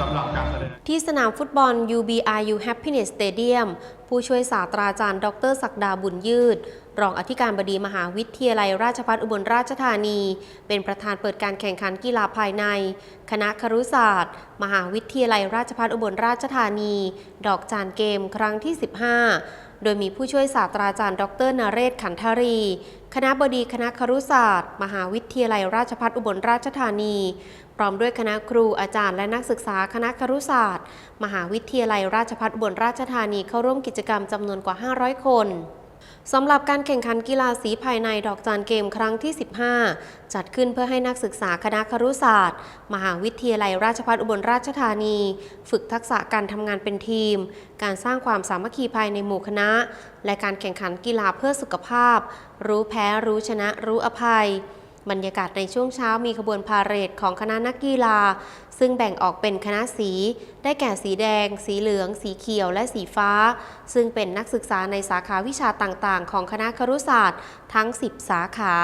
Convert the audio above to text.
สำหรับการแสดง ที่สนามฟุตบอล UBRU Happiness Stadium ผู้ช่วยศาสตราจารย์ ดรศักดาบุญยืด รองอธิการบดีมหาวิทยาลัยราชภัฏอุบลราชธานี เป็นประธานเปิดการแข่งขันกีฬาภายใน คณะครุศาสตร์ มหาวิทยาลัยราชภัฏอุบลราชธานี ดอกจานเกมครั้งที่ 15 โดยมีผู้ช่วยศาสตราจารย์ ดรนเรศขันธารี คณะบดีคณะครุศาสตร์ มหาวิทยาลัยราชภัฏอุบลราชธานีพร้อมด้วยคณะครูอาจารย์และนักศึกษาคณะครุศาสตร์ มหาวิทยาลัยราชภัฏอุบลราชธานีเข้าร่วมกิจกรรมจำนวนกว่า 500 คน สำหรับการแข่งขันกีฬาสีภายในดอกจานเกมครั้งที่ 15 จัดขึ้นเพื่อให้นักศึกษาคณะครุศาสตร์ มหาวิทยาลัยราชภัฏอุบลราชธานี ฝึกทักษะการทำงานเป็นทีม การสร้างความสามัคคีภายในหมู่คณะ และการแข่งขันกีฬาเพื่อสุขภาพ รู้แพ้รู้ชนะรู้อภัย บรรยากาศในช่วงเช้ามีขบวนพาเหรดของคณะนักกีฬา ซึ่งแบ่งออกเป็นคณะสี ได้แก่สีแดง สีเหลือง สีเขียว และสีฟ้า ซึ่งเป็นนักศึกษาในสาขาวิชาต่างๆ ของคณะครุศาสตร์ทั้ง 10 สาขา